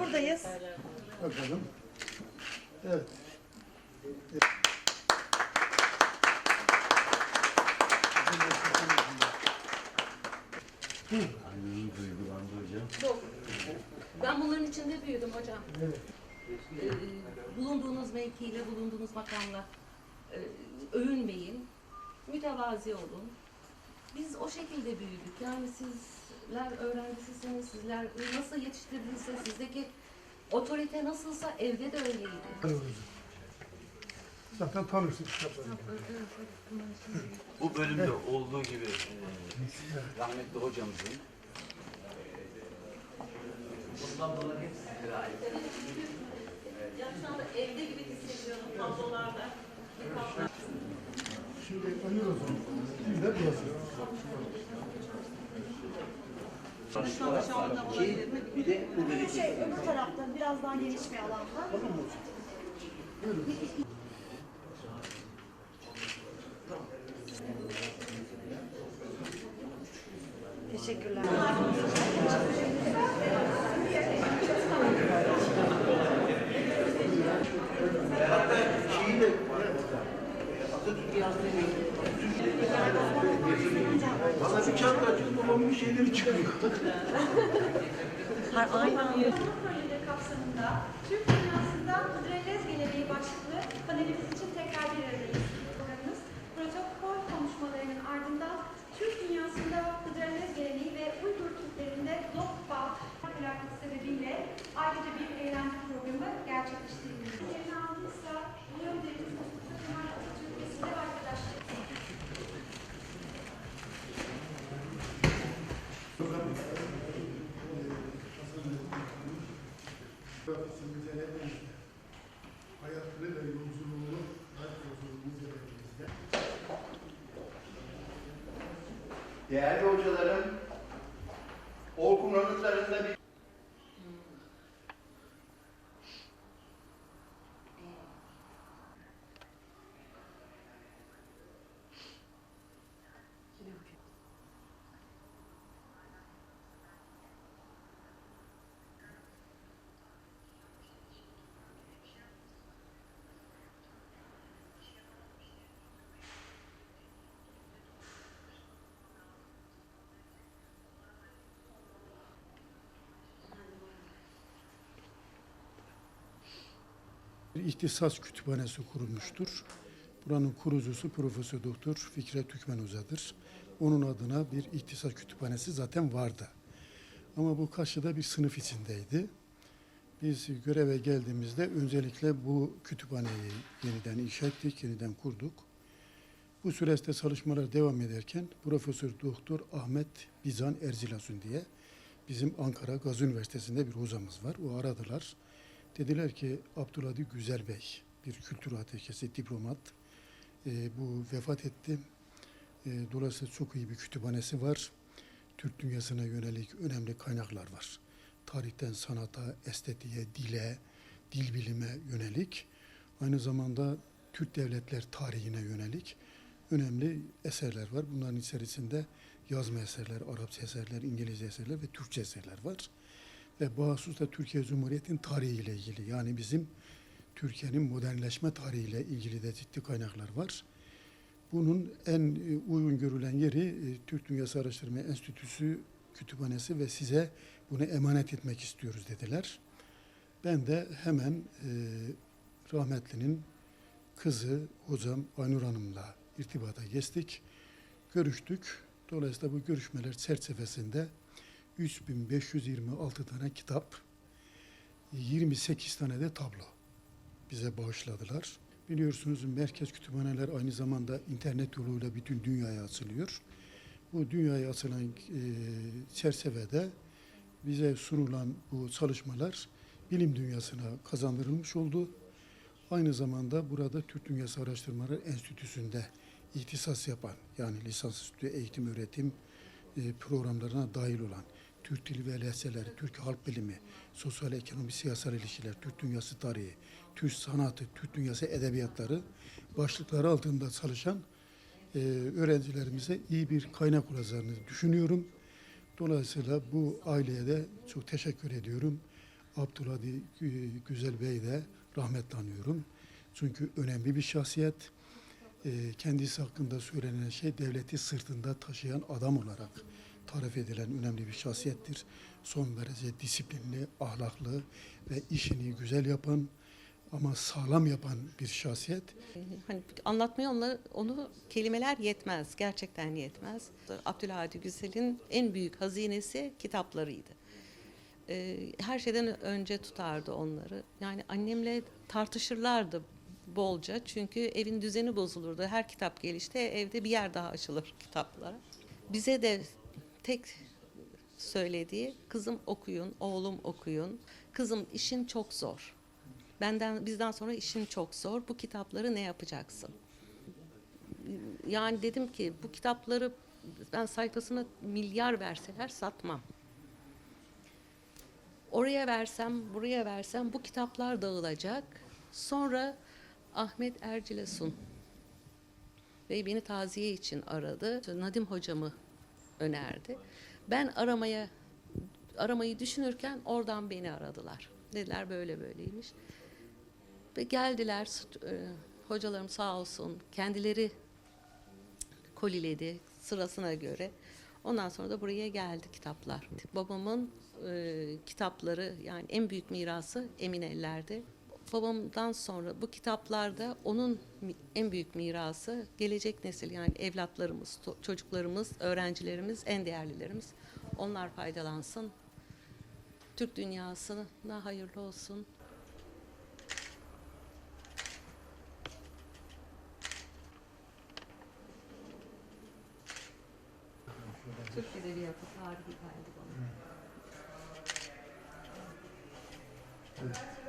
Buradayız. Bakalım. Evet. Annemi duygulandı hocam. Çok. Ben bunların içinde büyüdüm hocam. Evet. Ee, bulunduğunuz mevkiyle, bulunduğunuz makamla e, övünmeyin. Mütevazi olun. Biz o şekilde büyüdük. Yani sizler öğrencisisiniz, sizler nasıl yetiştirdiyse sizdeki otorite nasılsa evde de öyleydi. Zaten tanırsın kitapları. Bu bölümde olduğu gibi e, rahmetli hocamızın bundan dolayı hep sizlere ait. Ya şu anda evde gibi hissediyorum tablolarda. Şimdi ayır o zaman. Bir de burası. Ki bir de bu. Şey öbür tarafta biraz daha geniş bir alanda. Teşekkürler. Çıkıyor. Projede kapsamında Türk Dünyası'nda Hıdrellez Geleneği başlıklı panelimiz için tekrar bir aradayız. Programımız protokol konuşmalarının ardından Türk Dünyası'nda Hıdrellez Geleneği ve Uygur Türklerinde Profesimize hepimizde. Hayatını ve yolculuğunu, hayat yolculuğunu üzerinizde. Değerli hocalarım, Orkun anıtlarında bir ihtisas kütüphanesi kurulmuştur. Buranın kurucusu Profesör Doktor Fikret Türkmen Hoca'dır. Onun adına bir ihtisas kütüphanesi zaten vardı. Ama bu Kaşı'da bir sınıf içindeydi. Biz göreve geldiğimizde öncelikle bu kütüphaneyi yeniden inşa ettik, yeniden kurduk. Bu süreçte çalışmalar devam ederken Profesör Doktor Ahmet Bizan Erzilasun diye bizim Ankara Gazi Üniversitesi'nde bir hocamız var. O aradılar. Dediler ki Abdülhadi Güzel Bey bir kültür ateşesi diplomat. Ee, bu vefat etti. Ee, dolayısıyla çok iyi bir kütüphanesi var. Türk dünyasına yönelik önemli kaynaklar var. Tarihten sanata, estetiğe, dile, dil bilime yönelik. Aynı zamanda Türk devletler tarihine yönelik önemli eserler var. Bunların içerisinde yazma eserler, Arapça eserler, İngilizce eserler ve Türkçe eserler var ve bahsus da Türkiye Cumhuriyeti'nin tarihiyle ilgili. Yani bizim Türkiye'nin modernleşme tarihiyle ilgili de ciddi kaynaklar var. Bunun en e, uygun görülen yeri e, Türk Dünyası Araştırma Enstitüsü kütüphanesi ve size bunu emanet etmek istiyoruz dediler. Ben de hemen e, rahmetlinin kızı hocam Aynur Hanım'la irtibata geçtik. Görüştük. Dolayısıyla bu görüşmeler çerçevesinde 3526 tane kitap, 28 tane de tablo bize bağışladılar. Biliyorsunuz merkez kütüphaneler aynı zamanda internet yoluyla bütün dünyaya açılıyor. Bu dünyaya açılan e, çerçevede bize sunulan bu çalışmalar bilim dünyasına kazandırılmış oldu. Aynı zamanda burada Türk Dünyası Araştırmaları Enstitüsü'nde ihtisas yapan yani lisansüstü eğitim öğretim e, programlarına dahil olan Türk Dili ve Lehçeleri, Türk Halk Bilimi, Sosyal Ekonomi, Siyasal İlişkiler, Türk Dünyası Tarihi, Türk Sanatı, Türk Dünyası Edebiyatları başlıkları altında çalışan e, öğrencilerimize iyi bir kaynak olacağını düşünüyorum. Dolayısıyla bu aileye de çok teşekkür ediyorum. Abdülhadi Gü- Güzel Bey de rahmetle anıyorum. Çünkü önemli bir şahsiyet. Ee, kendisi hakkında söylenen şey devleti sırtında taşıyan adam olarak tarif edilen önemli bir şahsiyettir. Son derece disiplinli, ahlaklı ve işini güzel yapan ama sağlam yapan bir şahsiyet. Hani anlatmaya onları, onu kelimeler yetmez, gerçekten yetmez. Abdülhadi Güzel'in en büyük hazinesi kitaplarıydı. Ee, her şeyden önce tutardı onları. Yani annemle tartışırlardı bolca çünkü evin düzeni bozulurdu. Her kitap gelişte evde bir yer daha açılır kitaplara. Bize de tek söylediği kızım okuyun, oğlum okuyun. Kızım işin çok zor. Benden bizden sonra işin çok zor. Bu kitapları ne yapacaksın? Yani dedim ki bu kitapları ben sayfasına milyar verseler satmam. Oraya versem, buraya versem bu kitaplar dağılacak. Sonra Ahmet Ercilesun Bey beni taziye için aradı. Nadim hocamı önerdi. Ben aramaya aramayı düşünürken oradan beni aradılar. Dediler böyle böyleymiş. Ve geldiler e, hocalarım sağ olsun kendileri koliledi sırasına göre. Ondan sonra da buraya geldi kitaplar. Babamın e, kitapları yani en büyük mirası emin ellerde. Babamdan sonra bu kitaplarda onun en büyük mirası gelecek nesil yani evlatlarımız, çocuklarımız, öğrencilerimiz, en değerlilerimiz. Onlar faydalansın. Türk dünyasına hayırlı olsun. Türk Edebiyatı tarihi geldi bana. Evet.